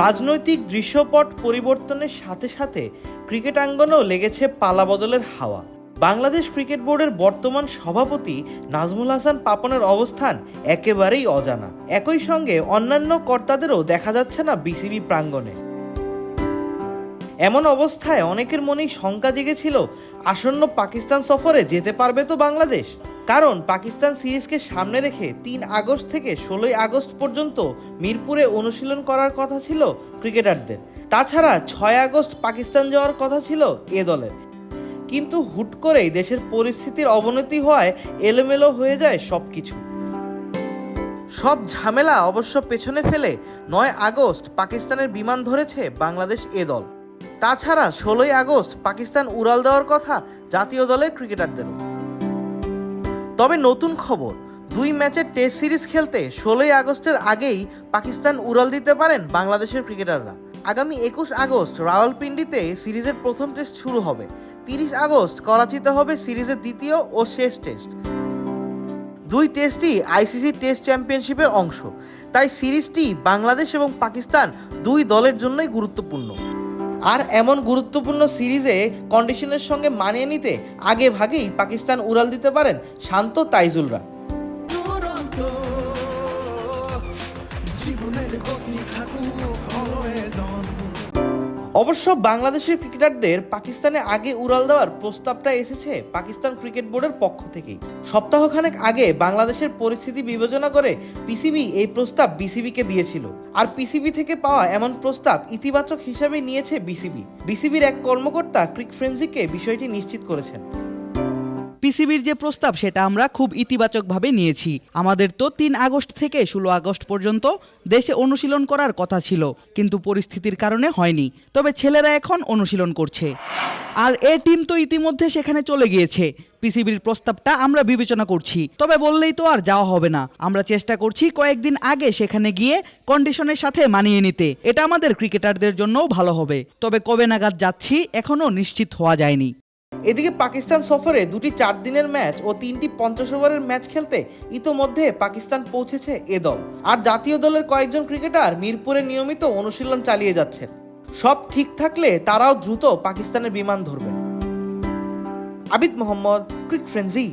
রাজনৈতিক দৃশ্যপট পরিবর্তনের সাথে সাথে ক্রিকেট আঙ্গনেও লেগেছে পালাবদলের হাওয়া। বাংলাদেশ ক্রিকেট বোর্ডের বর্তমান সভাপতি নাজমুল হাসান পাপনের অবস্থান একেবারেই অজানা। একই সঙ্গে অন্যান্য কর্তাদেরও দেখা যাচ্ছে না বিসিবি প্রাঙ্গণে। এমন অবস্থায় অনেকের মনেই শঙ্কা জেগেছিল, আসন্ন পাকিস্তান সফরে যেতে পারবে তো বাংলাদেশ? কারণ পাকিস্তান সিরিজকে সামনে রেখে তিন আগস্ট থেকে ষোলোই আগস্ট পর্যন্ত মিরপুরে অনুশীলন করার কথা ছিল ক্রিকেটারদের। তাছাড়া ছয় আগস্ট পাকিস্তান যাওয়ার কথা ছিল এ দলের। কিন্তু হুট করেই দেশের পরিস্থিতির অবনতি হওয়ায় এলোমেলো হয়ে যায় সব কিছু সব ঝামেলা অবশ্য পেছনে ফেলে নয় আগস্ট পাকিস্তানের বিমান ধরেছে বাংলাদেশ এ দল। তাছাড়া ষোলোই আগস্ট পাকিস্তান উড়াল দেওয়ার কথা জাতীয় দলের ক্রিকেটারদেরও। তবে নতুন খবর, দুই ম্যাচের টেস্ট সিরিজ খেলতে ষোলোই আগস্টের আগেই পাকিস্তান উড়াল দিতে পারেন বাংলাদেশের ক্রিকেটাররা। আগামী একুশ আগস্ট রাওয়ালপিন্ডিতে সিরিজের প্রথম টেস্ট শুরু হবে। তিরিশ আগস্ট করাচিতে হবে সিরিজের দ্বিতীয় ও শেষ টেস্ট। দুই টেস্টই আইসিসি টেস্ট চ্যাম্পিয়নশিপের অংশ। তাই সিরিজটি বাংলাদেশ এবং পাকিস্তান দুই দলের জন্যই গুরুত্বপূর্ণ। আর এমন গুরুত্বপূর্ণ সিরিজে কন্ডিশনের সঙ্গে মানিয়ে নিতে আগে ভাগেই পাকিস্তান উড়াল দিতে পারেন শান্ত তাইজুলরা। জীবনের গতি থাকুক অবশ্য বাংলাদেশের ক্রিকেটারদের পাকিস্তানে আগে উড়াল দেওয়ার প্রস্তাবটা এসেছে পাকিস্তান ক্রিকেট বোর্ডের পক্ষ থেকেই। সপ্তাহখানেক আগে বাংলাদেশের পরিস্থিতি বিবেচনা করে পিসিবি এই প্রস্তাব বিসিবিকে দিয়েছিল। আর পিসিবি থেকে পাওয়া এমন প্রস্তাব ইতিবাচক হিসাবে নিয়েছে বিসিবি। বিসিবির এক কর্মকর্তা ক্রিক ফ্রেন্সিকে বিষয়টি নিশ্চিত করেছেন। পিসিবির যে প্রস্তাব, সেটা আমরা খুব ইতিবাচকভাবে নিয়েছি। আমাদের তো তিন আগস্ট থেকে ষোলো আগস্ট পর্যন্ত দেশে অনুশীলন করার কথা ছিল, কিন্তু পরিস্থিতির কারণে হয়নি। তবে ছেলেরা এখন অনুশীলন করছে। আর এ টিম তো ইতিমধ্যে সেখানে চলে গিয়েছে। পিসিবির প্রস্তাবটা আমরা বিবেচনা করছি। তবে বললেই তো আর যাওয়া হবে না। আমরা চেষ্টা করছি কয়েকদিন আগে সেখানে গিয়ে কন্ডিশনের সাথে মানিয়ে নিতে। এটা আমাদের ক্রিকেটারদের জন্যও ভালো হবে। তবে কবে নাগাদ যাচ্ছি এখনও নিশ্চিত হওয়া যায়নি। এদিকে পাকিস্তান সফরে দুটি চার দিনের ম্যাচ ও তিনটি পঞ্চাশ ওভারের ম্যাচ খেলতে ইতোমধ্যে পাকিস্তান পৌঁছেছে এ দল। আর জাতীয় দলের কয়েকজন ক্রিকেটার মিরপুরে নিয়মিত অনুশীলন চালিয়ে যাচ্ছেন। সব ঠিক থাকলে তারাও দ্রুত পাকিস্তানের বিমান ধরবে আবিদ মোহাম্মদ ক্রিক ফ্রেন্সি